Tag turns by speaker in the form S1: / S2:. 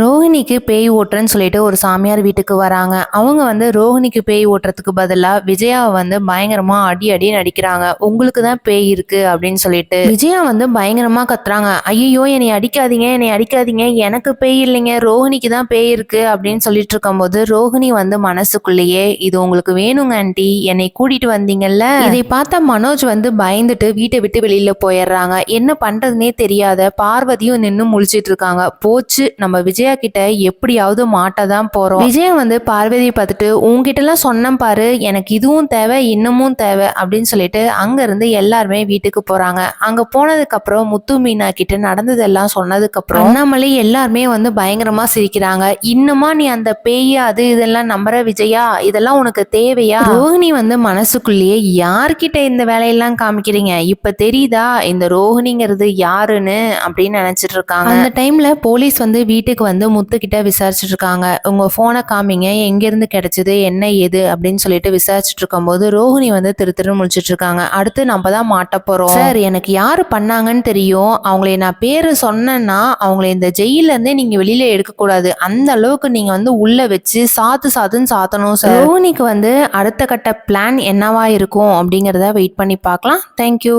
S1: ரோஹிணிக்கு பேய் ஓட்டுறேன்னு சொல்லிட்டு ஒரு சாமியார் வீட்டுக்கு வராங்க. அவங்க வந்து ரோஹிணிக்கு பேய் ஓட்டுறதுக்கு பதிலாக விஜயாவை வந்து பயங்கரமா அடி அடி நடிக்கிறாங்க. உங்களுக்கு தான் பேய் இருக்கு அப்படின்னு சொல்லிட்டு விஜயா வந்து பயங்கரமா கத்துறாங்க. ஐயோ என்னை அடிக்காதீங்க என்னை அடிக்காதீங்க எனக்கு பேய் இல்லைங்க ரோஹிணிக்கு தான் பேய் இருக்கு அப்படின்னு சொல்லிட்டு இருக்கும்போது ரோஹிணி வந்து மனசுக்குள்ளேயே இது உங்களுக்கு வேணுங்க ஆண்டி என்னை கூட்டிட்டு வந்தீங்கல்ல? இதை பார்த்தா மனோஜ் வந்து பயந்துட்டு வீட்டை விட்டு வெளியில போயிடுறாங்க. என்ன பண்றதுனே தெரியாத பார்வதியும் நின்று முழிச்சிட்டு இருக்காங்க. போச்சு நம்ம விஜய் கிட்ட எப்படியாவது மாட்ட தான் போறோம். விஜயன் வந்து பார்வதியை பார்த்துட்டு உங்ககிட்ட எல்லாம் சொன்னேன் பாரு எனக்கு இதுவும் தேவை இன்னமும் தேவை அப்படின்னு சொல்லிட்டு அங்க இருந்து எல்லாருமே வீட்டுக்கு போறாங்க. அங்க போனதுக்கு அப்புறம் முத்து மீனா கிட்ட நடந்ததெல்லாம் சொன்னதுக்கு அப்புறம் அண்ணாமலை எல்லாருமே வந்து பயங்கரமா சிரிக்கிறாங்க. இன்னுமா நீ அந்த பேய் அது இதெல்லாம் நம்புற விஜயா? இதெல்லாம் உனக்கு தேவையா? ரோஹிணி வந்து மனசுக்குள்ளேயே யார்கிட்ட இந்த வேலையெல்லாம் காமிக்கிறீங்க? இப்ப தெரியுதா? இந்த ரோஹிணிங்கிறது யாருன்னு? அப்படின்னு நினைச்சிட்டு இருக்காங்க. அந்த டைம்ல போலீஸ் வந்து வீட்டுக்கு வந்து முத்துக்கிட்ட விசாரிச்சுட்டு இருக்காங்க உங்க போனை காமிங்க. எங்க இருந்து கிடைச்சது? என்ன ஏது? அப்படின்னு சொல்லிட்டு விசாரிச்சுட்டு இருக்கும்போது ரோஹிணி வந்து திரு திரு முழிச்சிட்டு இருக்காங்க அடுத்து நம்ம தான் மாட்ட போறோம். சார் எனக்கு யாரு பண்ணாங்கன்னு தெரியும். அவங்களை நான் பேரு சொன்னேன்னா அவங்கள இந்த ஜெயில இருந்தே நீங்க வெளியில எடுக்க கூடாது அந்த அளவுக்கு நீங்க வந்து உள்ள வச்சு சாத்து சாத்துன்னு சாத்தணும் சார். ரோஹிணிக்கு வந்து அடுத்த கட்ட பிளான் என்னவா இருக்கும் அப்படிங்கறத வெயிட் பண்ணி பார்க்கலாம். தேங்க்யூ